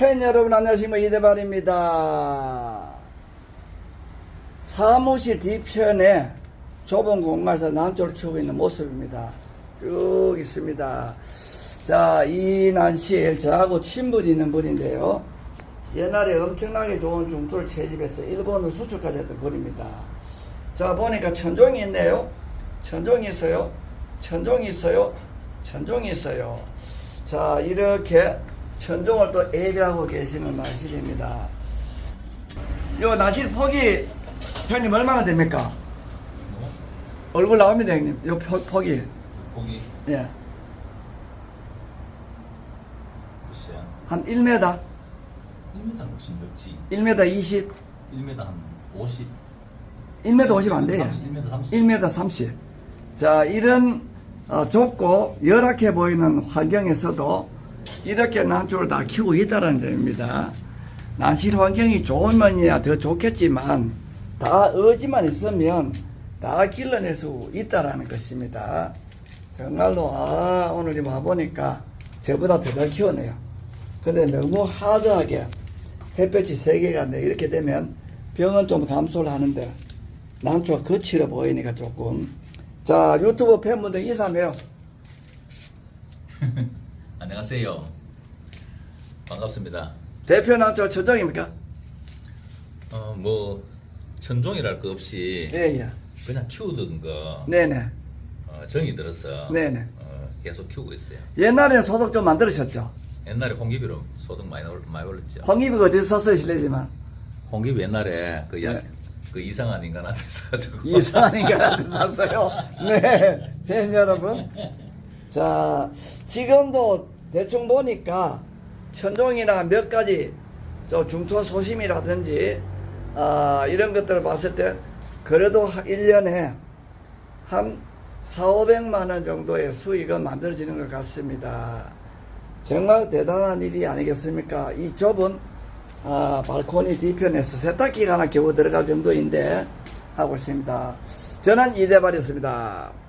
팬 여러분 안녕하십니까 이대발입니다. 사무실 뒤편에 좁은 공간에서 난초를 키우고 있는 모습입니다. 쭉 있습니다. 자, 이난실 저하고 친분이 있는 분인데요. 옛날에 엄청나게 좋은 중도를 채집해서 일본으로 수출까지 했던 분입니다. 자, 보니까 천종이 있네요. 천종이 있어요. 천종이 있어요. 천종이 있어요. 자, 이렇게 천종을 또 예배하고 계시는 나실입니다. 요 나실 폭이 형님 얼마나 됩니까? 얼굴 나옵니다, 형님. 요 폭, 폭이. 고기 예. 글쎄 한 1m, 1m는 훨씬 넓지 1m 20, 1m 한 50, 1m 50 안 돼요. 1m 30 1m 30. 자, 이런 어, 좁고 열악해 보이는 환경에서도 이렇게 난초를 다 키우고 있다는 점입니다. 난실 환경이 좋으면야 더 좋겠지만 다 의지만 있으면 다 길러낼 수 있다라는 것입니다. 정말로 아 오늘 이 와보니까 저보다 더 잘 키웠네요. 근데 너무 하드하게 햇볕이 세 개가 네 이렇게 되면 병은 좀 감소를 하는데 난초가 거칠어 보이니까 조금 자 유튜브 팬분들 인사해요 안녕하세요. 반갑습니다. 대표 난초 천정입니까? 어 뭐 천종이랄 거 없이 예 예. 그냥 키우던 거 네네. 어, 정이 들어서 네네. 어, 계속 키우고 있어요. 옛날에는 소독 좀 만들으셨죠? 옛날에 홍기비로 소득 많이 올- 많이 올렸죠. 황기비가 어디서 샀어요 실례지만? 홍기비 옛날에 그, 야, 네. 그 이상한 인간한테 써가지고 이상한 인간한테 샀어요? 네 팬 여러분 자 지금도 대충 보니까 천종이나 몇 가지 저 중투 소심이라든지 아, 이런 것들을 봤을 때 그래도 1년에 한 4, 500만 원 정도의 수익은 만들어지는 것 같습니다. 정말 대단한 일이 아니겠습니까? 이 좁은 아, 발코니 뒤편에서 세탁기가 하나 겨우 들어갈 정도인데 하고 있습니다. 저는 이대발이었습니다.